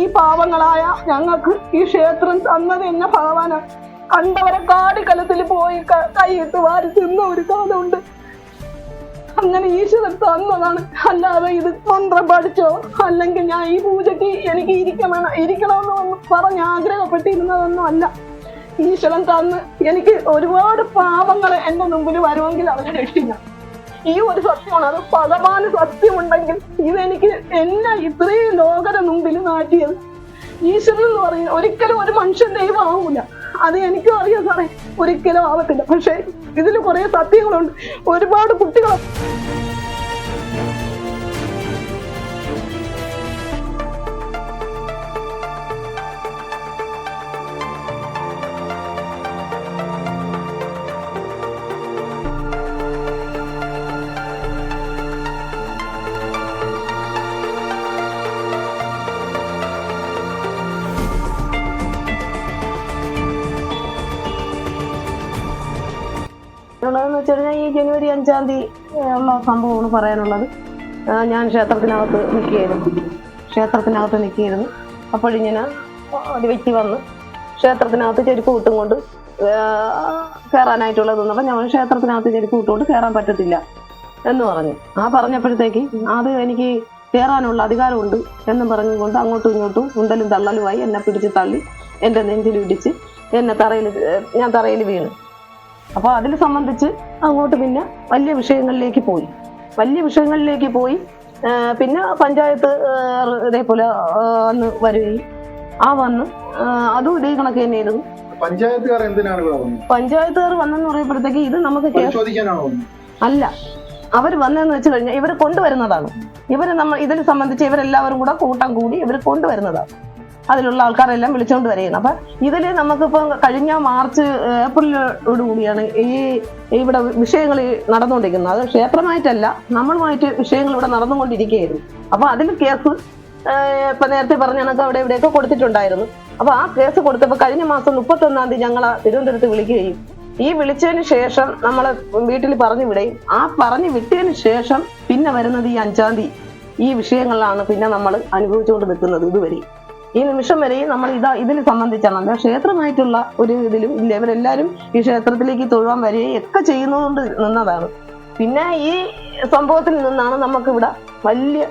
ഈ പാവങ്ങളായ ഞങ്ങൾക്ക് ഈ ക്ഷേത്രം തന്നത് എന്ന ഭഗവാനാണ് കണ്ടവരെ കാടിക്കലത്തിൽ പോയി കൈയിട്ട് വാരി തിന്ന ഒരു കാലമുണ്ട് അങ്ങനെ ഈശ്വരൻ തന്നതാണ്. അല്ലാതെ ഇത് മന്ത്രം പഠിച്ചോ അല്ലെങ്കിൽ ഞാൻ ഈ പൂജയ്ക്ക് എനിക്ക് ഇരിക്കണം ഇരിക്കണമെന്ന് പറഞ്ഞ് ആഗ്രഹപ്പെട്ടിരുന്നതൊന്നും അല്ല. ഈശ്വരൻ തന്ന് എനിക്ക് ഒരുപാട് പാപങ്ങൾ എന്റെ മുമ്പിൽ വരുമെങ്കിൽ അവരെ രക്ഷിക്കണം. ഈ ഒരു സത്യമാണ്. അത് ഭഗവാന് സത്യമുണ്ടെങ്കിൽ ഇതെനിക്ക് എന്നെ ഇത്രയും ലോകര മുമ്പിൽ നാട്ടിയത്. ഈശ്വരൻ എന്ന് പറയുന്നത് ഒരിക്കലും ഒരു മനുഷ്യൻ ദൈവം ആവൂല. അത് എനിക്കും അറിയാം സാറേ. ഒരിക്കലും ആവത്തില്ല. പക്ഷെ ഇതിൽ കുറെ സത്യങ്ങളുണ്ട്. ഒരുപാട് കുട്ടികൾ വെച്ച് കഴിഞ്ഞാൽ ഈ ജനുവരി അഞ്ചാം തീയതി ഉള്ള സംഭവമാണ് പറയാനുള്ളത്. ഞാൻ ക്ഷേത്രത്തിനകത്ത് നിൽക്കുകയായിരുന്നു. ക്ഷേത്രത്തിനകത്ത് നിൽക്കുകയായിരുന്നു. അപ്പോഴിങ്ങനെ ഒരു വ്യക്തി വന്ന് ക്ഷേത്രത്തിനകത്ത് ചെരുപ്പ് കൂട്ടും കൊണ്ട് കയറാനായിട്ടുള്ളത് എന്നപ്പോൾ ഞാൻ ക്ഷേത്രത്തിനകത്ത് ചെരുപ്പ് കൂട്ടുകൊണ്ട് കയറാൻ പറ്റത്തില്ല എന്ന് പറഞ്ഞു. ആ പറഞ്ഞപ്പോഴത്തേക്ക് അത് എനിക്ക് കയറാനുള്ള അധികാരമുണ്ട് എന്നും പറഞ്ഞുകൊണ്ട് അങ്ങോട്ടും ഇങ്ങോട്ടും ഉണ്ടലും തള്ളലുമായി എന്നെ പിടിച്ച് തള്ളി എന്റെ നെഞ്ചിൽ ഇടിച്ച് എന്നെ തറയിൽ ഞാൻ തറയിൽ വീണു. അപ്പോൾ അതിൽ സംബന്ധിച്ച് അങ്ങോട്ട് പിന്നെ വലിയ വിഷയങ്ങളിലേക്ക് പോയി. വലിയ വിഷയങ്ങളിലേക്ക് പോയി പിന്നെ പഞ്ചായത്ത് ഇതേപോലെ അന്ന് വരികയും. ആ വന്ന് അതും ഇതേ കണക്ക് തന്നെയായിരുന്നു പഞ്ചായത്തുകാർ എന്തിനാണ് പഞ്ചായത്തുകാർ വന്നെന്ന് പറയുമ്പോഴത്തേക്ക് ഇത് നമുക്ക് അല്ല. അവർ വന്നതെന്ന് വെച്ച് കഴിഞ്ഞാൽ ഇവർ കൊണ്ടുവരുന്നതാണ്. ഇവർ നമ്മൾ ഇതിൽ സംബന്ധിച്ച് ഇവരെല്ലാവരും കൂടെ കൂട്ടം കൂടി ഇവർ കൊണ്ടുവരുന്നതാണ്. അതിലുള്ള ആൾക്കാരെല്ലാം വിളിച്ചുകൊണ്ട് വരികയാണ് അപ്പൊ ഇതിൽ നമുക്കിപ്പം കഴിഞ്ഞ മാർച്ച് ഏപ്രിലോട് കൂടിയാണ് ഈ ഇവിടെ വിഷയങ്ങൾ നടന്നുകൊണ്ടിരിക്കുന്നത് അത് ക്ഷേത്രമായിട്ടല്ല നമ്മളുമായിട്ട് വിഷയങ്ങൾ ഇവിടെ നടന്നുകൊണ്ടിരിക്കുകയായിരുന്നു. അപ്പൊ അതിൽ കേസ് ഇപ്പൊ നേരത്തെ പറഞ്ഞ കണക്ക് അവിടെ ഇവിടെയൊക്കെ കൊടുത്തിട്ടുണ്ടായിരുന്നു. അപ്പൊ ആ കേസ് കൊടുത്തപ്പോൾ കഴിഞ്ഞ മാസം മുപ്പത്തൊന്നാം തീയതി ഞങ്ങൾ തിരുവനന്തപുരത്ത് വിളിക്കുകയും ഈ വിളിച്ചതിന് ശേഷം നമ്മൾ വീട്ടിൽ പറഞ്ഞു വിടുകയും ആ പറഞ്ഞു വിട്ടതിന് ശേഷം പിന്നെ വരുന്നത് ഈ അഞ്ചാം തീയതി. ഈ വിഷയങ്ങളിലാണ് പിന്നെ നമ്മൾ അനുഭവിച്ചുകൊണ്ട് നിൽക്കുന്നത് ഇതുവരെ. ഈ നിമിഷം വരെയും നമ്മൾ ഇതാ ഇതിനെ സംബന്ധിച്ചാണ്. ക്ഷേത്രമായിട്ടുള്ള ഒരു ഇതിലും ഇല്ല. ഇവരെല്ലാവരും ഈ ക്ഷേത്രത്തിലേക്ക് തൊഴുവാൻ വരികയും ഒക്കെ ചെയ്യുന്നതുകൊണ്ട് നിന്നതാണ്. പിന്നെ ഈ സംഭവത്തിൽ നിന്നാണ് നമുക്ക് നമുക്കിവിടെ വലിയ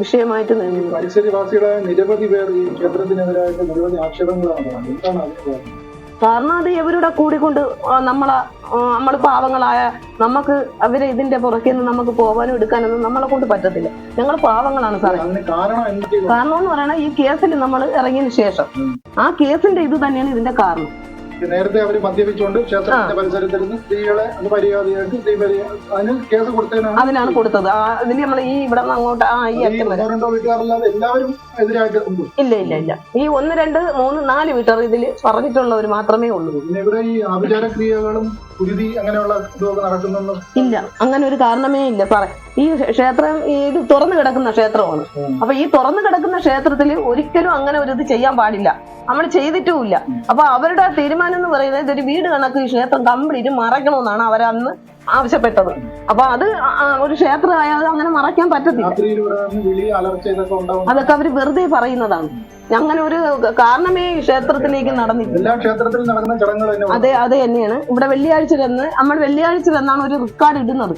വിഷയമായിട്ട് പരിസരവാസികളായ നിരവധി പേർ ഈ ക്ഷേത്രത്തിനെതിരായിട്ട് നിരവധി ആക്ഷേപങ്ങളാണ് എന്താണ് അതിന് കാരണം? അത് ഇവരുടെ കൂടിക്കൊണ്ട് നമ്മളെ നമ്മൾ പാവങ്ങളായ നമുക്ക് അവരെ ഇതിന്റെ പുറകെ നിന്ന് നമുക്ക് പോകാനും എടുക്കാനൊന്നും നമ്മളെ കൊണ്ട് പറ്റത്തില്ല. ഞങ്ങൾ പാവങ്ങളാണ് സാറേ. കാരണം എന്ന് പറയുന്നത് ഈ കേസിൽ നമ്മൾ ഇറങ്ങിയതിന് ശേഷം. ആ കേസിന്റെ ഇത് തന്നെയാണ് ഇതിന്റെ കാരണം. നേരത്തെ അവർ മദ്യപിച്ചുകൊണ്ട് ക്ഷേത്രത്തിന്റെ പരിസരത്തിരുന്ന് സ്ത്രീകളെ അത് മര്യാദയായിട്ട് സ്ത്രീ അതിന് കേസ് കൊടുത്തതിനാണ് അതിനാണ് കൊടുത്തത്. ആ നമ്മൾ ഈ ഇവിടെ അങ്ങോട്ട് ആ ഈ ഈ അറ്റം വരെ. രണ്ടോ വീട്ടുകാരല്ലാതെ എല്ലാവരും എതിരായിട്ട് ഉണ്ട്. ഇല്ല ഇല്ല ഇല്ല. ഈ ഒന്ന് രണ്ട് മൂന്ന് നാല് വീട്ടുകാർ ഇതിൽ പറഞ്ഞിട്ടുള്ളവർ മാത്രമേ ഉള്ളൂ. പിന്നെ ഇവിടെ ഈ ആഭിചാര ക്രിയകളും കുരുതി അങ്ങനെയുള്ള ഇതൊക്കെ നടക്കുന്നെന്ന് ഇല്ല അങ്ങനെ ഒരു കാരണമേ ഇല്ല. സാറേ ഈ ക്ഷേത്രം ഈ ഇത് തുറന്നു കിടക്കുന്ന ക്ഷേത്രമാണ്. അപ്പൊ ഈ തുറന്നു കിടക്കുന്ന ക്ഷേത്രത്തിൽ ഒരിക്കലും അങ്ങനെ ഒരു ഇത് ചെയ്യാൻ പാടില്ല. നമ്മൾ ചെയ്തിട്ടുമില്ല അപ്പൊ അവരുടെ തീരുമാനം എന്ന് പറയുന്നത് ഇതൊരു വീട് കണക്ക് ക്ഷേത്രം കംപ്ലീറ്റ് മറയ്ക്കണമെന്നാണ് അവരന്ന് ആവശ്യപ്പെട്ടത്. അപ്പൊ അത് ഒരു ക്ഷേത്രമായാൽ അങ്ങനെ മറയ്ക്കാൻ പറ്റത്തില്ല. അതൊക്കെ അവർ വെറുതെ പറയുന്നതാണ്. അങ്ങനെ ഒരു കാരണമേ ഈ ക്ഷേത്രത്തിലേക്ക് തന്നെ അതെ അത് തന്നെയാണ്. ഇവിടെ വെള്ളിയാഴ്ച ചെന്ന് നമ്മൾ വെള്ളിയാഴ്ച തന്നാണ് ഒരു റിക്കാർഡ് ഇടുന്നത്.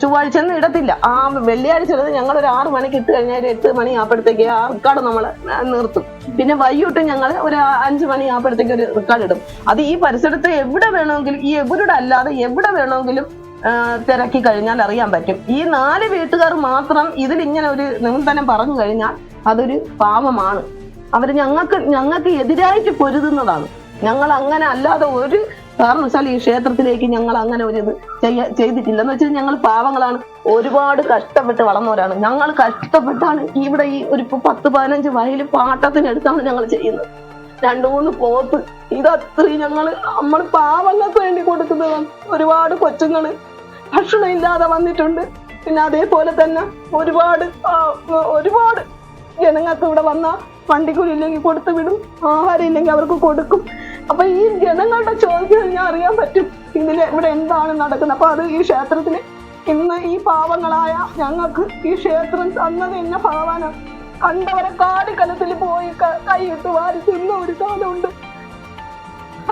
ചൊവ്വാഴ്ച ഒന്നും ഇടത്തില്ല. ആ വെള്ളിയാഴ്ച ചെന്ന് ഞങ്ങൾ ഒരു ആറ് മണിക്ക് ഇട്ട് കഴിഞ്ഞാൽ എട്ട് മണി ആകുമ്പോഴത്തേക്ക് ആ റെക്കാർഡ് നമ്മൾ നിർത്തും. പിന്നെ വൈകിട്ട് ഞങ്ങൾ ഒരു അഞ്ച് മണി ആകുമ്പോഴത്തേക്ക് ഒരു റിക്കാർഡ് ഇടും. അത് ഈ പരിസരത്ത് എവിടെ വേണമെങ്കിലും ഈ എവിടെ അല്ലാതെ എവിടെ വേണമെങ്കിലും തിരക്കി കഴിഞ്ഞാൽ അറിയാൻ പറ്റും. ഈ നാല് വീട്ടുകാർ മാത്രം ഇതിൽ ഇങ്ങനെ ഒരു നിബന്ധനം പറഞ്ഞു കഴിഞ്ഞാൽ അതൊരു പാപമാണ്. അവർ ഞങ്ങൾക്ക് ഞങ്ങൾക്ക് എതിരായിട്ട് പൊരുതുന്നതാണ്. ഞങ്ങൾ അങ്ങനെ അല്ലാതെ ഒരു കാരണവശാൽ ഈ ക്ഷേത്രത്തിലേക്ക് ഞങ്ങൾ അങ്ങനെ ഒരു ഇത് ചെയ്യ ചെയ്തിട്ടില്ല എന്ന് വെച്ചാൽ ഞങ്ങൾ പാവങ്ങളാണ്. ഒരുപാട് കഷ്ടപ്പെട്ട് വളർന്നവരാണ്. ഞങ്ങൾ കഷ്ടപ്പെട്ടാണ് ഇവിടെ ഈ ഒരു പത്ത് പതിനഞ്ച് വയൽ പാട്ടത്തിനടുത്താണ് ഞങ്ങൾ ചെയ്യുന്നത്. രണ്ടു മൂന്ന് പോത്ത്. ഇതത്രയും ഞങ്ങൾ നമ്മൾ പാവങ്ങൾക്ക് വേണ്ടി കൊടുക്കുന്നതാണ്. ഒരുപാട് കൊച്ചുങ്ങൾ ഭക്ഷണം ഇല്ലാതെ വന്നിട്ടുണ്ട്. പിന്നെ അതേപോലെ തന്നെ ഒരുപാട് ഒരുപാട് ജനങ്ങൾക്ക് ഇവിടെ വന്ന വണ്ടിക്കൂലി ഇല്ലെങ്കിൽ കൊടുത്തു വിടും. ആഹാരം ഇല്ലെങ്കിൽ അവർക്ക് കൊടുക്കും. അപ്പൊ ഈ ജനങ്ങളുടെ ചോദ്യം ഞാൻ അറിയാൻ പറ്റും. ഇതിൽ ഇവിടെ എന്താണ് നടക്കുന്നത്? അപ്പൊ അത് ഈ ക്ഷേത്രത്തിന് ഇന്ന് ഈ പാവങ്ങളായ ഞങ്ങൾക്ക് ഈ ക്ഷേത്രം തന്നത് എന്നെ ഭഗവാനാണ് കണ്ടവരെ കാടിക്കലത്തിൽ പോയി കൈയിട്ട് വാരി തിന്ന ഒരു കാലമുണ്ട്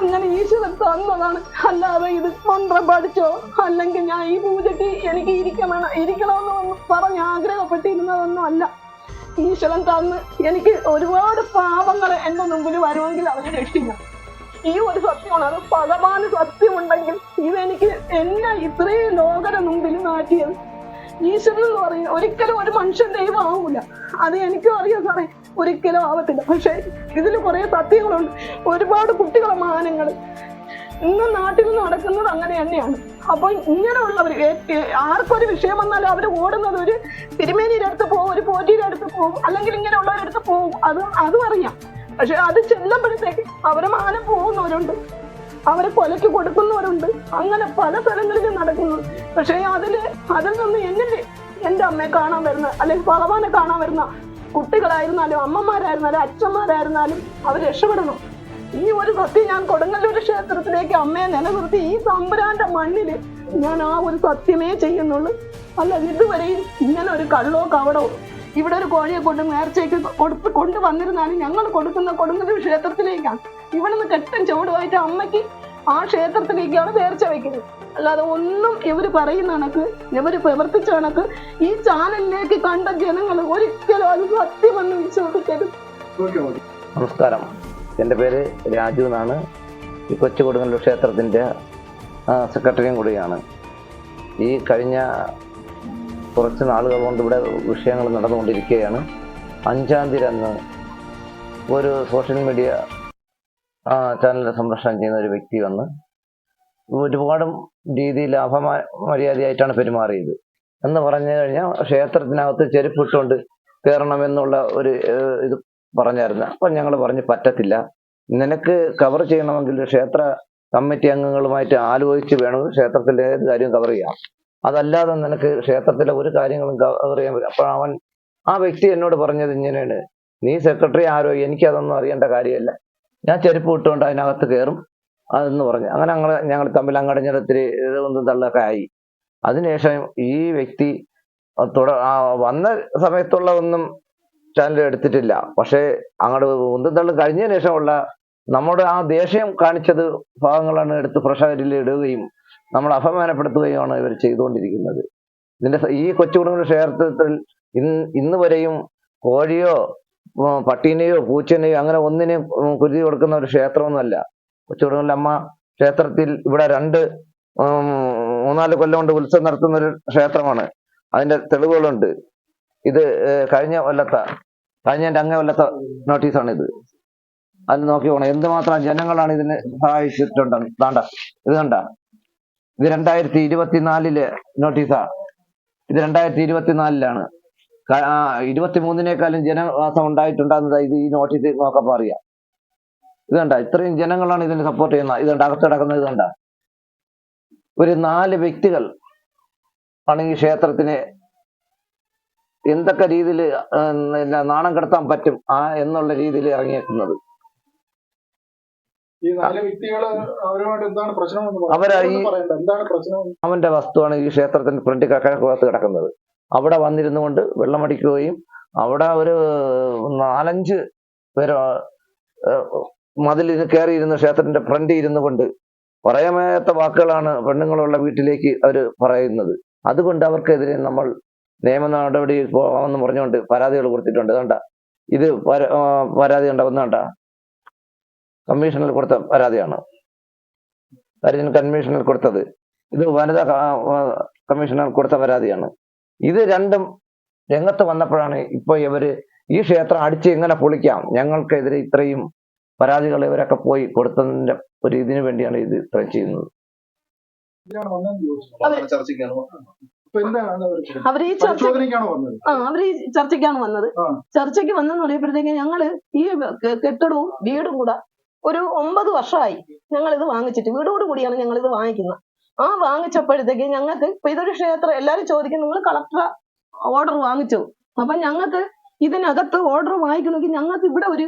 അങ്ങനെ ഈശ്വരൻ തന്നതാണ്. അല്ലാതെ ഇത് മന്ത്രം പഠിച്ചോ? അല്ലെങ്കിൽ ഞാൻ ഈ പൂജയ്ക്ക് എനിക്ക് ഇരിക്കണം ഇരിക്കണമെന്ന് പറഞ്ഞ് ആഗ്രഹപ്പെട്ടിരുന്നതൊന്നും അല്ല. ഈശ്വരൻ തന്ന് എനിക്ക് ഒരുപാട് പാപങ്ങൾ എന്റെ മുമ്പിൽ വരുമെങ്കിൽ അവരെ രക്ഷിക്കണം. ഈ ഒരു സത്യമാണ്. അത് ഭഗവാന് സത്യമുണ്ടെങ്കിൽ ഇതെനിക്ക് എന്നെ ഇത്രയും ലോകര മുമ്പിൽ മാറ്റിയത് ഈശ്വരൻ എന്ന് പറയുന്നത് ഒരിക്കലും ഒരു മനുഷ്യൻ ദൈവം ആവൂല. അത് എനിക്കും അറിയാം സാറേ. ഒരിക്കലും ആവത്തില്ല. പക്ഷെ ഇതിൽ കുറെ സത്യങ്ങളുണ്ട്. ഒരുപാട് കുട്ടികളെ മാനങ്ങൾ. ഇന്ന് നാട്ടിൽ നടക്കുന്നത് അങ്ങനെ തന്നെയാണ്. അപ്പൊ ഇങ്ങനെയുള്ളവർ ആർക്കൊരു വിഷയം വന്നാലും അവർ ഓടുന്നത് ഒരു തിരുമേനിയുടെ അടുത്ത് പോകും ഒരു പോറ്റിയുടെ അടുത്ത് പോകും അല്ലെങ്കിൽ ഇങ്ങനെയുള്ളവരുടെ അടുത്ത് പോകും അത് അതും അറിയാം. പക്ഷെ അത് ചെല്ലുമ്പോഴത്തേക്ക് അവരെ മാനം പോകുന്നവരുണ്ട്. അവരെ കൊലയ്ക്ക് കൊടുക്കുന്നവരുണ്ട്. അങ്ങനെ പല സ്ഥലങ്ങളിലും നടക്കുന്നു. പക്ഷെ അതിൽ അതിൽ നിന്ന് എന്നിൽ എന്റെ അമ്മയെ കാണാൻ വരുന്ന അല്ലെങ്കിൽ ഭഗവാനെ കാണാൻ വരുന്ന കുട്ടികളായിരുന്നാലും അമ്മമാരായിരുന്നാലും അച്ഛന്മാരായിരുന്നാലും അവർ രക്ഷപ്പെടണം. ഈ ഒരു സത്യം ഞാൻ കൊടുങ്ങല്ലൂർ ക്ഷേത്രത്തിലേക്ക് അമ്മയെ നിലനിർത്തി ഈ തമ്പുരാന്റെ മണ്ണിൽ ഞാൻ ആ ഒരു സത്യമേ ചെയ്യുന്നുള്ളൂ. അല്ല ഇതുവരെയും ഇങ്ങനെ ഒരു കള്ളോ കവടോ ഇവിടെ ഒരു കോഴിയെ കൊണ്ട് നേർച്ചയ്ക്ക് കൊടുത്ത് കൊണ്ടുവന്നിരുന്നാലും ഞങ്ങൾ കൊടുക്കുന്ന കൊടുങ്ങല്ലൂർ ക്ഷേത്രത്തിലേക്കാണ്. ഇവിടെ നിന്ന് കെട്ടൻ ചുവടുമായിട്ട് അമ്മയ്ക്ക് ആ ക്ഷേത്രത്തിലേക്കാണ് നേർച്ച വയ്ക്കുന്നത് അല്ലാതെ ഒന്നും ഇവർ പറയുന്ന കണക്ക് ഇവർ പ്രവർത്തിച്ച കണക്ക് ഈ ചാനലിലേക്ക് കണ്ട ജനങ്ങൾ ഒരിക്കലും അത് സത്യമെന്ന് വിശ്വസിക്കരുത് നമസ്കാരം. എന്റെ പേര് രാജു എന്നാണ്. ഈ കൊച്ചു കൊടുങ്ങല്ലൂർ ക്ഷേത്രത്തിന്റെ സെക്രട്ടറിയും കൂടിയാണ്. ഈ കഴിഞ്ഞ കുറച്ച് നാളുകൾ കൊണ്ട് ഇവിടെ വിഷയങ്ങൾ നടന്നുകൊണ്ടിരിക്കുകയാണ്. അഞ്ചാം തീയതി അന്ന് ഒരു സോഷ്യൽ മീഡിയ ചാനൽ സംരക്ഷണം ചെയ്യുന്ന ഒരു വ്യക്തി വന്ന് ഒരുപാട് രീതിയിൽ അപമാ മര്യാദയായിട്ടാണ് പെരുമാറിയത്. എന്ന് പറഞ്ഞു കഴിഞ്ഞാൽ ക്ഷേത്രത്തിനകത്ത് ചെരുപ്പിട്ടുകൊണ്ട് കയറണമെന്നുള്ള ഒരു ഇത് പറഞ്ഞായിരുന്നു. അപ്പം ഞങ്ങൾ പറഞ്ഞു പറ്റത്തില്ല. നിനക്ക് കവർ ചെയ്യണമെങ്കിൽ ക്ഷേത്ര കമ്മിറ്റി അംഗങ്ങളുമായിട്ട് ആലോചിച്ച് വേണം ക്ഷേത്രത്തിലെ ഏത് കാര്യവും കവർ ചെയ്യാം അതല്ലാതെ നിനക്ക് ക്ഷേത്രത്തിലെ ഒരു കാര്യങ്ങളും കവർ ചെയ്യാൻ പറ്റും അപ്പോൾ അവൻ ആ വ്യക്തി എന്നോട് പറഞ്ഞത് ഇങ്ങനെയാണ്. നീ സെക്രട്ടറി ആരോ? എനിക്കതൊന്നും അറിയേണ്ട കാര്യമല്ല. ഞാൻ ചെരുപ്പ് ഇട്ടുകൊണ്ട് അതിനകത്ത് കയറും അതെന്ന് പറഞ്ഞു. അങ്ങനെ ഞങ്ങൾ ഞങ്ങൾ തമ്മിൽ അങ്ങടഞ്ഞിടത്തിൽ ഒന്നും തള്ളൊക്കെ ആയി. അതിനുശേഷം ഈ വ്യക്തി തുട വന്ന സമയത്തുള്ള ഒന്നും ചാനൽ എടുത്തിട്ടില്ല. പക്ഷേ അങ്ങോട്ട് ഒന്നും തള്ളു കഴിഞ്ഞതിന് ശേഷമുള്ള നമ്മുടെ ആ ദേഷ്യം കാണിച്ചത് ഭാഗങ്ങളാണ് എടുത്ത് പ്രഷാരിൽ ഇടുകയും നമ്മൾ അപമാനപ്പെടുത്തുകയാണ് ഇവർ ചെയ്തുകൊണ്ടിരിക്കുന്നത്. ഇതിന്റെ ഈ കൊച്ചുകുടുംബ ക്ഷേത്രത്തിൽ ഇന്ന് ഇന്ന് വരെയും കോഴിയോ പട്ടീനെയോ പൂച്ചനെയോ അങ്ങനെ ഒന്നിനെയും കുരുതി കൊടുക്കുന്ന ഒരു ക്ഷേത്രമൊന്നുമല്ല. കൊച്ചുകുടുംബിലെ അമ്മ ക്ഷേത്രത്തിൽ ഇവിടെ രണ്ട് മൂന്നാൽ കൊല്ലം കൊണ്ട് ഉത്സവം നടത്തുന്ന ഒരു ക്ഷേത്രമാണ്. അതിന്റെ തെളിവുകളുണ്ട്. ഇത് കഴിഞ്ഞ കൊല്ലത്ത കഴിഞ്ഞ അങ്ങ കൊല്ലത്തെ നോട്ടീസാണ് ഇത് അത് നോക്കി പോകണം എന്തുമാത്രം ജനങ്ങളാണ് ഇതിനെ സഹായിച്ചിട്ടുണ്ടെന്ന്. താണ്ട ഇത് കണ്ട. ഇത് രണ്ടായിരത്തി ഇരുപത്തിനാലിൽ നോട്ടീസാ. ഇത് രണ്ടായിരത്തി ഇരുപത്തിനാലിലാണ് ഇരുപത്തിമൂന്നിനേക്കാളും ജനവാസം ഉണ്ടായിട്ടുണ്ടെന്നത് ഇത് ഈ നോട്ടീസ് നോക്കപ്പോ അറിയാം. ഇത് കണ്ട ഇത്രയും ജനങ്ങളാണ് ഇതിനെ സപ്പോർട്ട് ചെയ്യുന്നത്. ഇതുണ്ട് കണ്ട അകത്ത് കിടക്കുന്നത് ഇത് കണ്ട. ഒരു നാല് വ്യക്തികൾ ആണ് ഈ ക്ഷേത്രത്തിനെ എന്തൊക്കെ രീതിയിൽ നാണം കടത്താൻ പറ്റും ആ എന്നുള്ള രീതിയിൽ ഇറങ്ങിയേക്കുന്നത്. ഈ നാല് വ്യക്തികൾ അവരുമായിട്ട് എന്താണ് പ്രശ്നം അവരാ ഈ- എന്താണ് പ്രശ്നം അവന്റെ വസ്തുവാണ് ഈ ക്ഷേത്രത്തിന്റെ ഫ്രണ്ട് കിഴക്ക് കിടക്കുന്നത്. അവിടെ വന്നിരുന്നു കൊണ്ട് വെള്ളമടിക്കുകയും അവിടെ ഒരു നാലഞ്ച് പേര് മതിലിന് കയറിയിരുന്ന ക്ഷേത്രത്തിന്റെ ഫ്രണ്ട് ഇരുന്നു കൊണ്ട് പറയാമേത്ത വാക്കുകളാണ് പെണ്ണുങ്ങളുള്ള വീട്ടിലേക്ക് അവർ പറയുന്നത്. അതുകൊണ്ട് അവർക്കെതിരെ നമ്മൾ നിയമ നടപടി പോകാമെന്ന് പറഞ്ഞുകൊണ്ട് പരാതികൾ കൊടുത്തിട്ടുണ്ട്. കണ്ട ഇത് പരാതി ഉണ്ടാവുന്ന കണ്ട കമ്മീഷനിൽ കൊടുത്ത പരാതിയാണ്. ഹരിജൻ കമ്മീഷനിൽ കൊടുത്തത്. ഇത് വനിതാ കമ്മീഷനിൽ കമ്മീഷണർ കൊടുത്ത പരാതിയാണ്. ഇത് രണ്ടും രംഗത്ത് വന്നപ്പോഴാണ് ഇപ്പൊ ഇവർ ഈ ക്ഷേത്രം അടിച്ച് എങ്ങനെ പൊളിക്കാം. ഞങ്ങൾക്കെതിരെ ഇത്രയും പരാതികൾ ഇവരൊക്കെ പോയി കൊടുത്തതിന്റെ ഒരു ഇതിനു വേണ്ടിയാണ് ഇത് ഇത്രയും ചെയ്യുന്നത്. അവർ ഈ ചർച്ച ആ അവർ ഈ ചർച്ചയ്ക്കാണ് വന്നത്. ചർച്ചയ്ക്ക് വന്നെന്ന് പറയുമ്പോഴത്തേക്ക് ഞങ്ങൾ ഈ കെട്ടിടവും വീടും കൂടെ ഒരു ഒമ്പത് വർഷമായി ഞങ്ങൾ ഇത് വാങ്ങിച്ചിട്ട്. വീടോട് കൂടിയാണ് ഞങ്ങൾ ഇത് വാങ്ങിക്കുന്നത്. ആ വാങ്ങിച്ചപ്പോഴത്തേക്ക് ഞങ്ങൾക്ക് ഇപ്പൊ ഇതൊരു ക്ഷേത്രം എല്ലാരും ചോദിക്കും നിങ്ങൾ കളക്ടർ ഓർഡർ വാങ്ങിച്ചു. അപ്പൊ ഞങ്ങൾക്ക് ഇതിനകത്ത് ഓർഡർ വാങ്ങിക്കണമെങ്കിൽ ഞങ്ങൾക്ക് ഇവിടെ ഒരു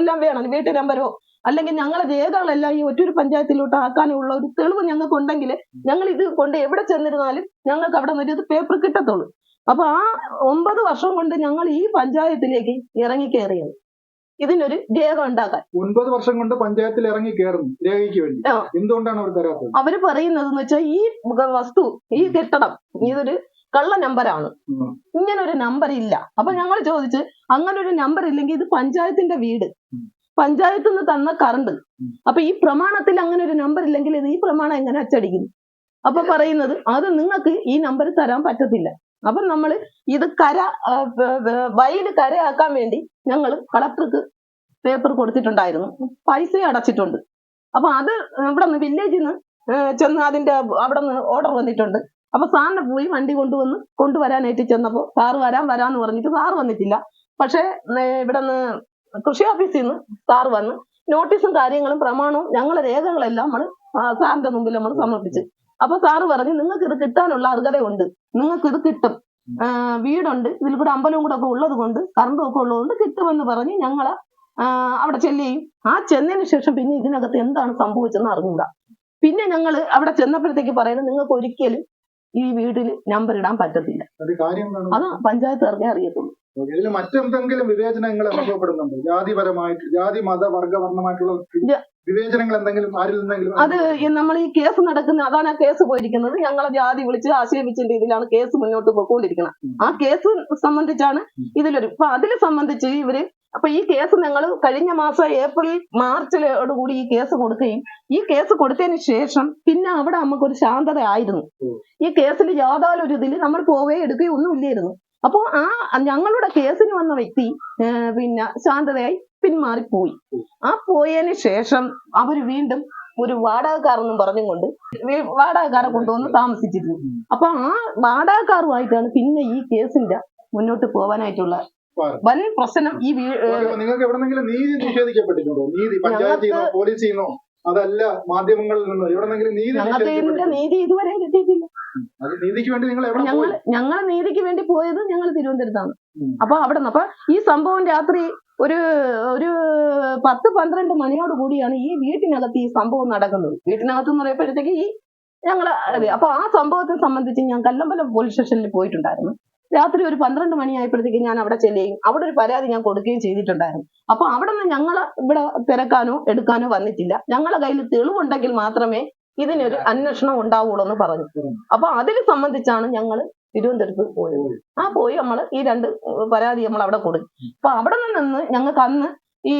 എല്ലാം വേണം. വീട്ടു നമ്പരോ അല്ലെങ്കിൽ ഞങ്ങളെ രേഖകളെല്ലാം ഈ ഒറ്റൊരു പഞ്ചായത്തിലോട്ട് ആക്കാനുള്ള ഒരു തെളിവ് ഞങ്ങൾക്ക് ഉണ്ടെങ്കിൽ ഞങ്ങൾ ഇത് കൊണ്ട് എവിടെ ചെന്നിരുന്നാലും ഞങ്ങൾക്ക് അവിടെ നിന്ന് ഇത് പേപ്പർ കിട്ടത്തുള്ളൂ. അപ്പൊ ആ ഒമ്പത് വർഷം കൊണ്ട് ഞങ്ങൾ ഈ പഞ്ചായത്തിലേക്ക് ഇറങ്ങി കയറിയത്. ഇതിനൊരു രേഖ ഉണ്ടാക്കാൻ. ഒൻപത് വർഷം കൊണ്ട് പഞ്ചായത്തിൽ ഇറങ്ങി കയറുന്നു രേഖയ്ക്ക് വേണ്ടി. എന്തുകൊണ്ടാണ് അവർ തരാത്തത്? അവർ പറയുന്നത് വെച്ചാൽ ഈ വസ്തു ഈ കെട്ടിടം ഇതൊരു കള്ള നമ്പറാണ്. ഇങ്ങനെ ഒരു നമ്പർ ഇല്ല. അപ്പൊ ഞങ്ങൾ ചോദിച്ച് അങ്ങനെ ഒരു നമ്പർ ഇല്ലെങ്കിൽ ഇത് പഞ്ചായത്തിന്റെ വീട്. പഞ്ചായത്ത് പഞ്ചായത്തിൽ നിന്ന് തന്ന കറണ്ട്. അപ്പൊ ഈ പ്രമാണത്തിൽ അങ്ങനെ ഒരു നമ്പർ ഇല്ലെങ്കിൽ ഇത് ഈ പ്രമാണം എങ്ങനെ അച്ചടിക്കുന്നു അപ്പൊ പറയുന്നത് അത് നിങ്ങൾക്ക് ഈ നമ്പർ തരാൻ പറ്റത്തില്ല. അപ്പൊ നമ്മൾ ഇത് കര ആ, വ- വ- വയൽ കരയാക്കാൻ വേണ്ടി ഞങ്ങൾ കളക്ടർക്ക് പേപ്പർ കൊടുത്തിട്ടുണ്ടായിരുന്നു. പൈസ അടച്ചിട്ടുണ്ട്. അപ്പൊ അത് ഇവിടെ നിന്ന് വില്ലേജിൽ നിന്ന് ചെന്ന് അതിന്റെ അവിടെ നിന്ന് ഓർഡർ വന്നിട്ടുണ്ട്. അപ്പൊ സാറിന് പോയി വണ്ടി കൊണ്ടുവന്ന് കൊണ്ടുവരാനായിട്ട് ചെന്നപ്പോൾ സാറ് വരാൻ വരാന്ന് പറഞ്ഞിട്ട് സാറ് വന്നിട്ടില്ല. പക്ഷേ ഇവിടെ നിന്ന് കൃഷി ഓഫീസിൽ നിന്ന് സാറ് വന്ന് നോട്ടീസും കാര്യങ്ങളും പ്രമാണവും ഞങ്ങളെ രേഖകളെല്ലാം നമ്മൾ സാറിന്റെ മുമ്പിൽ നമ്മൾ സമർപ്പിച്ചു അപ്പൊ സാറ് പറഞ്ഞു നിങ്ങൾക്ക് ഇത് കിട്ടാനുള്ള അർഹതയുണ്ട്. നിങ്ങൾക്ക് ഇത് കിട്ടും വീടുണ്ട് ഇതിൽ കൂടെ അമ്പലവും കൂടെ ഒക്കെ ഉള്ളത് കൊണ്ട് കറണ്ടും ഒക്കെ ഉള്ളതുകൊണ്ട് കിട്ടുമെന്ന് പറഞ്ഞ് ഞങ്ങൾ അവിടെ ചെല്ലുകയും. ആ ചെന്നതിന് ശേഷം പിന്നെ ഇതിനകത്ത് എന്താണ് സംഭവിച്ചെന്ന് അറിഞ്ഞൂടാ പിന്നെ ഞങ്ങൾ അവിടെ ചെന്നപ്പോഴത്തേക്ക് പറയുന്നത് നിങ്ങൾക്ക് ഒരിക്കലും ഈ വീട്ടിൽ നമ്പർ ഇടാൻ പറ്റത്തില്ല. അത് അത് പഞ്ചായത്തുകാർക്കേ അറിയത്തുള്ളൂ. ഇതിൽ മറ്റെന്തെങ്കിലും വിവേചനങ്ങൾ അനുഭവപ്പെടുന്നുണ്ടോ? ജാതിപരമായിട്ട് ജാതി മത വർഗ വർണമായിട്ടുള്ള വിവേചനങ്ങൾ എന്തെങ്കിലും ആരിൽ നിന്നെങ്കിലും അത് നമ്മൾ ഈ കേസ് നടക്കുന്ന അതാണ് ആ കേസ് പോയിരിക്കുന്നത്. ഞങ്ങളെ ജാതി വിളിച്ച് ആക്ഷേപിച്ചതിന്റെ ഇതിലാണ് കേസ് മുന്നോട്ട് പോയിക്കൊണ്ടിരിക്കുന്നത്. ആ കേസ് സംബന്ധിച്ചാണ് ഇതിലൊരു അപ്പൊ അതിൽ സംബന്ധിച്ച് ഇവർ അപ്പൊ ഈ കേസ് ഞങ്ങൾ കഴിഞ്ഞ മാസം ഏപ്രിൽ മാർച്ചിലോട് കൂടി ഈ കേസ് കൊടുക്കുകയും ഈ കേസ് കൊടുത്തതിന് ശേഷം പിന്നെ അവിടെ നമുക്കൊരു ശാന്തത ആയിരുന്നു ഈ കേസിൽ യാതൊരു ഇതിൽ നമ്മൾ പോവേ എടുക്കുകയോ ഒന്നും ഇല്ലായിരുന്നു അപ്പോൾ ആ ഞങ്ങളുടെ കേസിന് വന്ന വ്യക്തി പിന്നെ ശാന്തതയായി പിന്മാറിപ്പോയി. ആ പോയതിന് ശേഷം അവർ വീണ്ടും ഒരു വാടകക്കാരെന്നും പറഞ്ഞും കൊണ്ട് വീ- വാടകക്കാരെ കൊണ്ടുവന്ന് താമസിച്ചിരുന്നു. അപ്പൊ ആ വാടകക്കാരുമായിട്ടാണ് പിന്നെ ഈ കേസിന്റെ മുന്നോട്ട് പോവാനായിട്ടുള്ള. വൻ പ്രശ്നം ഈ നിങ്ങൾക്ക് എവിടെന്നെങ്കിലും നീതി നിഷേധിക്കപ്പെട്ടിട്ടുണ്ടോ? നീതി പഞ്ചായത്തിൽ നിന്നോ പോലീസിൽ നിന്നോ അതല്ല മാധ്യമങ്ങളിൽ നിന്ന്. എവിടെന്നെങ്കിലും നീതി ഞങ്ങൾക്ക് ഇതിന്റെ നീതി ഇതുവരെ കിട്ടിയിട്ടില്ല. അത് നീതിക്ക് വേണ്ടി നിങ്ങൾ എവിടെ ഞങ്ങൾ ഞങ്ങൾ നീതിക്ക് വേണ്ടി പോയത് ഞങ്ങൾ തിരുവനന്തപുരത്താണ്. അപ്പൊ അവിടെ നിന്ന് അപ്പൊ ഈ സംഭവം രാത്രി ഒരു ഒരു പത്ത് പന്ത്രണ്ട് മണിയോട് കൂടിയാണ് ഈ വീട്ടിനകത്ത് ഈ സംഭവം നടക്കുന്നത്. വീട്ടിനകത്ത് എന്ന് പറയുമ്പോഴത്തേക്ക് ഈ ഞങ്ങൾ അതെ. അപ്പൊ ആ സംഭവത്തെ സംബന്ധിച്ച് ഞാൻ കല്ലമ്പലം പോലീസ് സ്റ്റേഷനിൽ പോയിട്ടുണ്ടായിരുന്നു. രാത്രി ഒരു പന്ത്രണ്ട് മണിയായപ്പോഴത്തേക്ക് ഞാൻ അവിടെ ചെല്ലുകയും അവിടെ ഒരു പരാതി ഞാൻ കൊടുക്കുകയും ചെയ്തിട്ടുണ്ടായിരുന്നു. അപ്പൊ അവിടെ നിന്ന് ഞങ്ങൾ ഇവിടെ തിരക്കാനോ എടുക്കാനോ വന്നിട്ടില്ല. ഞങ്ങളുടെ കയ്യിൽ തെളിവുണ്ടെങ്കിൽ മാത്രമേ ഇതിനൊരു അന്വേഷണം ഉണ്ടാവുള്ളൂ എന്ന് പറഞ്ഞു അപ്പൊ അതിന് സംബന്ധിച്ചാണ് ഞങ്ങൾ തിരുവനന്തപുരത്ത് പോയത്. ആ പോയി നമ്മൾ ഈ രണ്ട് പരാതി നമ്മൾ അവിടെ കൊടുക്കും അപ്പൊ അവിടെ നിന്ന് ഞങ്ങൾക്ക് അന്ന് ഈ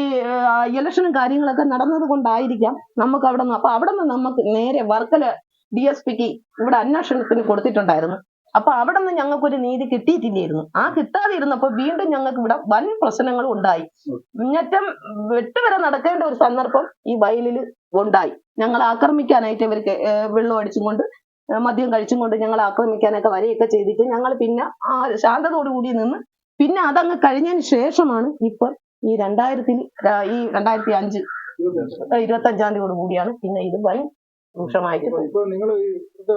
ഇലക്ഷനും കാര്യങ്ങളൊക്കെ നടന്നത് കൊണ്ടായിരിക്കാം നമുക്ക് അവിടെ നിന്ന്. അപ്പൊ അവിടെ നിന്ന് നമുക്ക് നേരെ വർക്കല ഡി എസ് പിക്ക് ഇവിടെ അന്വേഷണത്തിന് കൊടുത്തിട്ടുണ്ടായിരുന്നു. അപ്പൊ അവിടെ നിന്ന് ഞങ്ങൾക്കൊരു നീതി കിട്ടിയിട്ടില്ലായിരുന്നു. ആ കിട്ടാതെ ഇരുന്നപ്പോ വീണ്ടും ഞങ്ങൾക്ക് ഇവിടെ വൻ പ്രശ്നങ്ങൾ ഉണ്ടായി. മുന്നേറ്റം വെട്ടുവരെ നടക്കേണ്ട ഒരു സന്ദർഭം ഈ വയലിൽ ഉണ്ടായി. ഞങ്ങൾ ആക്രമിക്കാനായിട്ട് ഇവർക്ക് വെള്ളം അടിച്ചും കൊണ്ട് മദ്യം കഴിച്ചും കൊണ്ട് ഞങ്ങൾ ആക്രമിക്കാനൊക്കെ വരെയൊക്കെ ചെയ്തിട്ട് ഞങ്ങൾ പിന്നെ ആ ശാന്തതോടുകൂടി നിന്ന് പിന്നെ അതങ്ങ് കഴിഞ്ഞതിന് ശേഷമാണ് ഇപ്പൊ ഈ രണ്ടായിരത്തിൽ ഈ രണ്ടായിരത്തി അഞ്ച് ഇരുപത്തി അഞ്ചാം തീയതിയോട് കൂടിയാണ് പിന്നെ ഇത് വൻ ഇപ്പൊ നിങ്ങൾ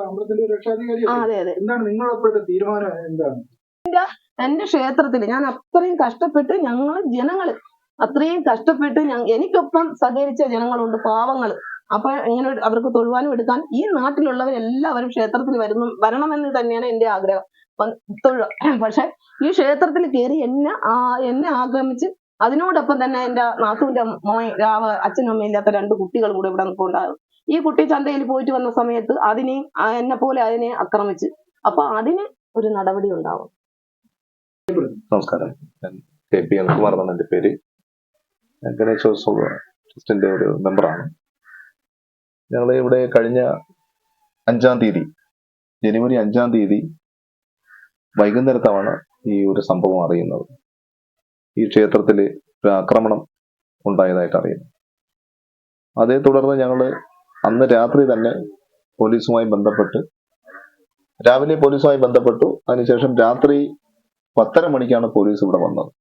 അമ്പലത്തിന്റെ രക്ഷാധികാരി അതെ അതെ. എന്താണ് നിങ്ങളപ്പോഴത്തെ തീരുമാനം? എന്താണ്? എന്റെ ക്ഷേത്രത്തിൽ ഞാൻ അത്രയും കഷ്ടപ്പെട്ട് ഞങ്ങൾ ജനങ്ങൾ അത്രയും കഷ്ടപ്പെട്ട് എനിക്കൊപ്പം സഹകരിച്ച ജനങ്ങളുണ്ട് പാവങ്ങൾ അപ്പൊ ഇങ്ങനെ അവർക്ക് തൊഴുവാനും എടുക്കാൻ ഈ നാട്ടിലുള്ളവരെല്ലാവരും ക്ഷേത്രത്തിൽ വരുന്നു വരണമെന്ന് തന്നെയാണ് എന്റെ ആഗ്രഹം. പ- തൊഴ- പക്ഷെ ഈ ക്ഷേത്രത്തിൽ കയറി എന്നെ ആ എന്നെ ആക്രമിച്ച് അതിനോടൊപ്പം തന്നെ എന്റെ നാത്തൂന്റെ മോൻ രാവ അച്ഛനും അമ്മയും ഇല്ലാത്ത രണ്ട് കുട്ടികൾ കൂടെ ഇവിടെ നിൽക്കുന്നുണ്ടായിരുന്നു ഈ കുട്ടി ചന്തയിൽ പോയിട്ട് വന്ന സമയത്ത് അതിനെ എന്നെ പോലെ അതിനെ ആക്രമിച്ച്. അപ്പൊ അതിന് ഒരു നടപടി ഉണ്ടാവും. നമസ്കാരം. കെ. പി. അനിൽകുമാർ എന്നാണ് എന്റെ പേര്. ഗണേശോത്സവ ട്രസ്റ്റിന്റെ ഒരു മെമ്പറാണ്. ഞങ്ങൾ ഇവിടെ കഴിഞ്ഞ അഞ്ചാം തീയതി ജനുവരി അഞ്ചാം തീയതി വൈകുന്നേരത്താണ് ഈ ഒരു സംഭവം അറിയുന്നത്. ഈ ക്ഷേത്രത്തിൽ ഒരു ആക്രമണം ഉണ്ടായതായിട്ട് അറിയുന്നു. അതേ തുടർന്ന് ഞങ്ങൾ അന്ന് രാത്രി തന്നെ പോലീസുമായി ബന്ധപ്പെട്ട് രാവിലെ പോലീസുമായി ബന്ധപ്പെട്ടു. അതിനുശേഷം രാത്രി പത്തര മണിക്കാണ് പോലീസ് ഇവിടെ വന്നത്.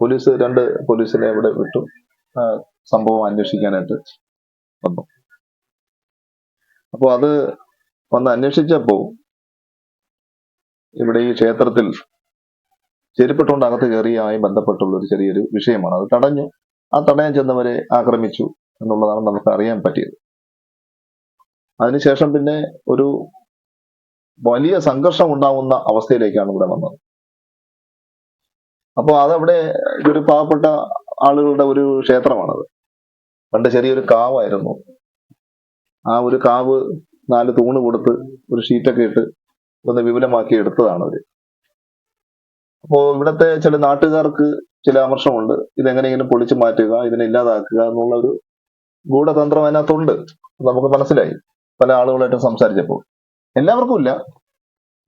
പോലീസ് രണ്ട് പോലീസിനെ ഇവിടെ വിട്ടു. സംഭവം അന്വേഷിക്കാനായിട്ട് വന്നു. അപ്പോൾ അത് വന്ന് അന്വേഷിച്ചപ്പോൾ ഇവിടെ ഈ ക്ഷേത്രത്തിൽ ചെരുപ്പിട്ടുകൊണ്ട് അകത്ത് കയറിയുമായി ബന്ധപ്പെട്ടുള്ള ഒരു ചെറിയൊരു വിഷയമാണ്. അത് തടഞ്ഞു. ആ തടയാൻ ചെന്നവരെ ആക്രമിച്ചു. എന്നുള്ളതാണ് നമുക്ക് അറിയാൻ പറ്റിയത്. അതിനുശേഷം പിന്നെ ഒരു വലിയ സംഘർഷം ഉണ്ടാവുന്ന അവസ്ഥയിലേക്കാണ് ഇവിടെ വന്നത്. അപ്പോൾ അതവിടെ ഒരു പാവപ്പെട്ട ആളുകളുടെ ഒരു ക്ഷേത്രമാണത്. പണ്ട് ചെറിയൊരു കാവായിരുന്നു. ആ ഒരു കാവ് നാല് തൂണ് കൊടുത്ത് ഒരു ഷീറ്റൊക്കെ ഇട്ട് ഒന്ന് വിപുലമാക്കി എടുത്തതാണ് അവർ അപ്പോ ഇവിടത്തെ ചില നാട്ടുകാർക്ക് ചില അമർഷമുണ്ട്. ഇതെങ്ങനെയെങ്കിലും പൊളിച്ചു മാറ്റുക ഇതിനെ ഇല്ലാതാക്കുക എന്നുള്ള ഒരു ഗൂഢതന്ത്രം അതിനകത്തുണ്ട്. നമുക്ക് മനസ്സിലായി. പല ആളുകളായിട്ട് സംസാരിച്ചപ്പോൾ. എല്ലാവർക്കും ഇല്ല.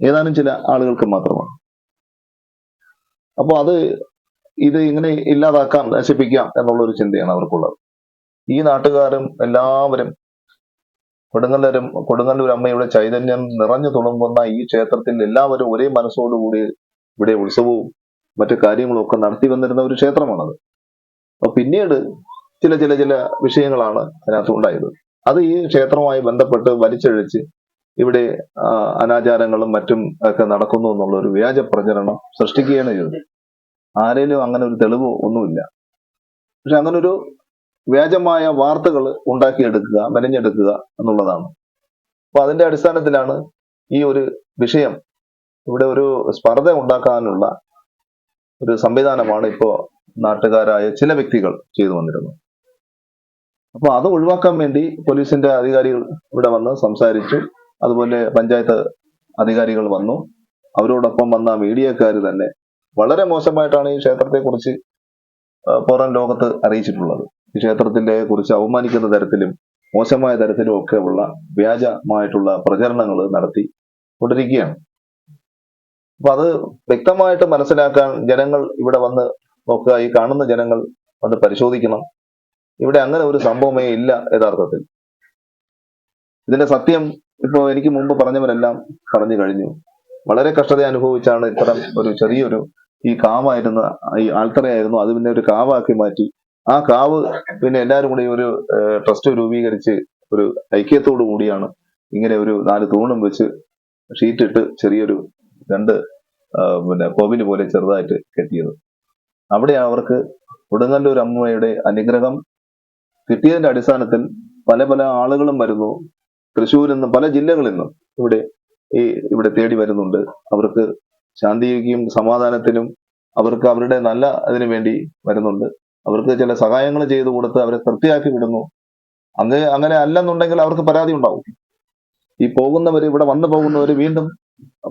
ഏതാനും ചില ആളുകൾക്ക് മാത്രമാണ്. അപ്പോൾ അത് ഇത് ഇങ്ങനെ ഇല്ലാതാക്കാം നശിപ്പിക്കാം എന്നുള്ളൊരു ചിന്തയാണ് അവർക്കുള്ളത്. ഈ നാട്ടുകാരും എല്ലാവരും കൊടുങ്ങല്ലൂരും കൊടുങ്ങല്ലൂർ അമ്മയുടെ ചൈതന്യം നിറഞ്ഞു തുളുമ്പുന്ന ഈ ക്ഷേത്രത്തിൽ എല്ലാവരും ഒരേ മനസ്സോടുകൂടി ഇവിടെ ഉത്സവവും മറ്റു കാര്യങ്ങളും ഒക്കെ നടത്തി വന്നിരുന്ന ഒരു ക്ഷേത്രമാണത്. അപ്പൊ പിന്നീട് ചില ചില ചില വിഷയങ്ങളാണ് അതിനകത്ത് ഉണ്ടായത്. അത് ഈ ക്ഷേത്രവുമായി ബന്ധപ്പെട്ട് വലിച്ചഴിച്ച് ഇവിടെ അനാചാരങ്ങളും മറ്റും ഒക്കെ നടക്കുന്നു എന്നുള്ള ഒരു വ്യാജ പ്രചരണം സൃഷ്ടിക്കുകയാണ് ചെയ്തത്. ആരേലും അങ്ങനെ ഒരു തെളിവോ ഒന്നുമില്ല. പക്ഷെ അങ്ങനെ ഒരു വ്യാജമായ വാർത്തകൾ ഉണ്ടാക്കിയെടുക്കുക മെനഞ്ഞെടുക്കുക എന്നുള്ളതാണ്. അപ്പൊ അതിന്റെ അടിസ്ഥാനത്തിലാണ് ഈ ഒരു വിഷയം ഇവിടെ ഒരു സ്പർദ്ധ ഉണ്ടാക്കാനുള്ള ഒരു സംവിധാനമാണ് ഇപ്പോ നാട്ടുകാരായ ചില വ്യക്തികൾ ചെയ്തു വന്നിരുന്നത് അപ്പൊ അത് ഒഴിവാക്കാൻ വേണ്ടി പോലീസിന്റെ അധികാരികൾ ഇവിടെ വന്ന് സംസാരിച്ചു. അതുപോലെ പഞ്ചായത്ത് അധികാരികൾ വന്നു. അവരോടൊപ്പം വന്ന മീഡിയക്കാർ തന്നെ വളരെ മോശമായിട്ടാണ് ഈ ക്ഷേത്രത്തെ കുറിച്ച് പുറം ലോകത്ത് അറിയിച്ചിട്ടുള്ളത്. ഈ ക്ഷേത്രത്തിന്റെ കുറിച്ച് അവമാനിക്കുന്ന തരത്തിലും മോശമായ തരത്തിലും ഒക്കെ ഉള്ള വ്യാജമായിട്ടുള്ള പ്രചരണങ്ങൾ നടത്തി കൊണ്ടിരിക്കുകയാണ്. അപ്പൊ അത് വ്യക്തമായിട്ട് മനസ്സിലാക്കാൻ ജനങ്ങൾ ഇവിടെ വന്ന് നോക്കുക. ഈ കാണുന്ന ജനങ്ങൾ വന്ന് പരിശോധിക്കണം. ഇവിടെ അങ്ങനെ ഒരു സംഭവമേ ഇല്ല യഥാർത്ഥത്തിൽ. ഇതിന്റെ സത്യം ഇപ്പോ എനിക്ക് മുമ്പ് പറഞ്ഞവരെല്ലാം പറഞ്ഞു കഴിഞ്ഞു. വളരെ കഷ്ടത അനുഭവിച്ചാണ് ഇത്തരം ഒരു ചെറിയൊരു ഈ കാവായിരുന്ന ഈ ആൾത്തറയായിരുന്നു. അത് പിന്നെ ഒരു കാവാക്കി മാറ്റി. ആ കാവ് പിന്നെ എല്ലാവരും കൂടി ഒരു ട്രസ്റ്റ് രൂപീകരിച്ച് ഒരു ഐക്യത്തോടു കൂടിയാണ് ഇങ്ങനെ ഒരു നാല് തൂണും വെച്ച് ഷീറ്റിട്ട് ചെറിയൊരു രണ്ട് പിന്നെ കോവിന് പോലെ ചെറുതായിട്ട് കെട്ടിയത്. അവിടെ അവർക്ക് കൊടുങ്ങല്ലൂർ അമ്മയുടെ അനുഗ്രഹം കിട്ടിയതിന്റെ അടിസ്ഥാനത്തിൽ പല പല ആളുകളും വരുന്നു. തൃശ്ശൂരിൽ നിന്നും പല ജില്ലകളിൽ നിന്നും ഇവിടെ ഈ ഇവിടെ തേടി വരുന്നുണ്ട്. അവർക്ക് ശാന്തിക്കും സമാധാനത്തിനും അവർക്ക് അവരുടെ നല്ല അതിനു വേണ്ടി വരുന്നുണ്ട്. അവർക്ക് ചില സഹായങ്ങൾ ചെയ്തു കൊടുത്ത് അവരെ തൃപ്തിയാക്കി വിടുന്നു. അങ്ങനെ അങ്ങനെ അല്ലെന്നുണ്ടെങ്കിൽ അവർക്ക് പരാതി ഉണ്ടാവും. ഈ പോകുന്നവർ ഇവിടെ വന്നു പോകുന്നവർ വീണ്ടും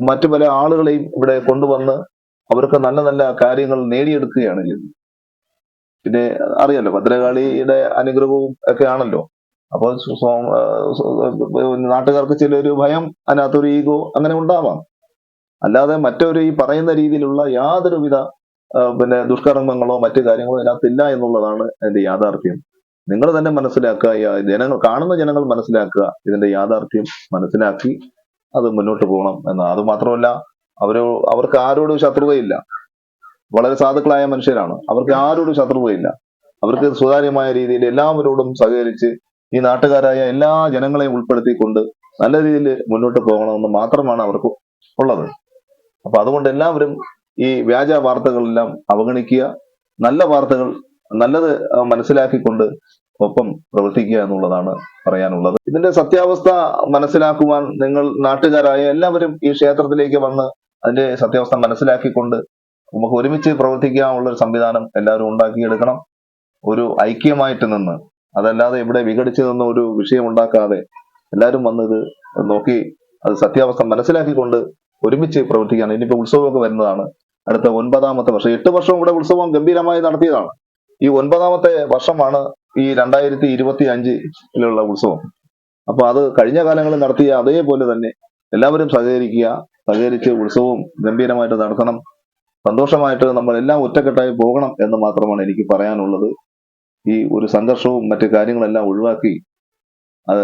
മറ്റു പല ആളുകളെയും ഇവിടെ കൊണ്ടുവന്ന് അവർക്ക് നല്ല നല്ല കാര്യങ്ങൾ നേടിയെടുക്കുകയാണ് ചെയ്യുന്നത്. പിന്നെ അറിയാലോ ഭദ്രകാളിയുടെ അനുഗ്രഹവും ഒക്കെ ആണല്ലോ. അപ്പൊ നാട്ടുകാർക്ക് ചിലൊരു ഭയം അതിനകത്തൊരു ഈഗോ അങ്ങനെ ഉണ്ടാവാം. അല്ലാതെ മറ്റൊരു ഈ പറയുന്ന രീതിയിലുള്ള യാതൊരുവിധ പിന്നെ ദുഷ്കർമ്മങ്ങളോ മറ്റു കാര്യങ്ങളോ ഇതിനകത്തില്ല എന്നുള്ളതാണ് അതിന്റെ യാഥാർത്ഥ്യം. നിങ്ങൾ തന്നെ മനസ്സിലാക്കുക ജനങ്ങൾ കാണുന്ന ജനങ്ങൾ മനസ്സിലാക്കുക ഇതിന്റെ യാഥാർത്ഥ്യം മനസ്സിലാക്കി അത് മുന്നോട്ട് പോകണം എന്ന്. അത് മാത്രമല്ല അവർ അവർക്ക് ആരോടും ശത്രുതയില്ല. വളരെ സാധുക്കളായ മനുഷ്യരാണ്. അവർക്ക് ആരോടും ശത്രുതയില്ല അവർക്ക് സുതാര്യമായ രീതിയിൽ എല്ലാവരോടും സഹകരിച്ച് ഈ നാട്ടുകാരായ എല്ലാ ജനങ്ങളെയും ഉൾപ്പെടുത്തിക്കൊണ്ട് നല്ല രീതിയിൽ മുന്നോട്ട് പോകണമെന്ന് മാത്രമാണ് അവർക്ക് ഉള്ളത്. അപ്പൊ അതുകൊണ്ട് എല്ലാവരും ഈ വ്യാജ വാർത്തകളെല്ലാം അവഗണിക്കുക നല്ല വാർത്തകൾ നല്ലത് മനസ്സിലാക്കിക്കൊണ്ട് ഒപ്പം പ്രവർത്തിക്കുക എന്നുള്ളതാണ് പറയാനുള്ളത്. ഇതിന്റെ സത്യാവസ്ഥ മനസ്സിലാക്കുവാൻ നിങ്ങൾ നാട്ടുകാരായ എല്ലാവരും ഈ ക്ഷേത്രത്തിലേക്ക് വന്ന് അതിന്റെ സത്യാവസ്ഥ മനസ്സിലാക്കിക്കൊണ്ട് നമുക്ക് ഒരുമിച്ച് പ്രവർത്തിക്കാനുള്ള ഒരു സംവിധാനം എല്ലാവരും ഉണ്ടാക്കിയെടുക്കണം. ഒരു ഐക്യമായിട്ട് നിന്ന് അതല്ലാതെ ഇവിടെ വിഘടിച്ചു നിന്ന ഒരു വിഷയം ഉണ്ടാക്കാതെ എല്ലാവരും വന്നത് നോക്കി അത് സത്യാവസ്ഥ മനസ്സിലാക്കിക്കൊണ്ട് ഒരുമിച്ച് പ്രവർത്തിക്കുകയാണ്. ഇനിയിപ്പോൾ ഉത്സവമൊക്കെ വരുന്നതാണ്. അടുത്ത ഒൻപതാമത്തെ വർഷം. എട്ട് വർഷവും ഇവിടെ ഉത്സവം ഗംഭീരമായി നടത്തിയതാണ്. ഈ ഒൻപതാമത്തെ വർഷമാണ് ഈ രണ്ടായിരത്തി ഇരുപത്തി അഞ്ചിലുള്ള ഉത്സവം. അപ്പൊ അത് കഴിഞ്ഞ കാലങ്ങളിൽ നടത്തിയ അതേപോലെ തന്നെ എല്ലാവരും സഹകരിക്കുക സഹകരിച്ച് ഉത്സവവും ഗംഭീരമായിട്ട് നടത്തണം. സന്തോഷമായിട്ട് നമ്മൾ എല്ലാം ഒറ്റക്കെട്ടായി പോകണം എന്ന് മാത്രമാണ് എനിക്ക് പറയാനുള്ളത്. ഈ ഒരു സംഘർഷവും മറ്റു കാര്യങ്ങളെല്ലാം ഒഴിവാക്കി അത്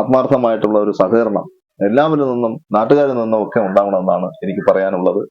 ആത്മാർത്ഥമായിട്ടുള്ള ഒരു സഹകരണം എല്ലാവരിൽ നിന്നും നാട്ടുകാരിൽ നിന്നും ഒക്കെ ഉണ്ടാവണമെന്നാണ് എനിക്ക് പറയാനുള്ളത്.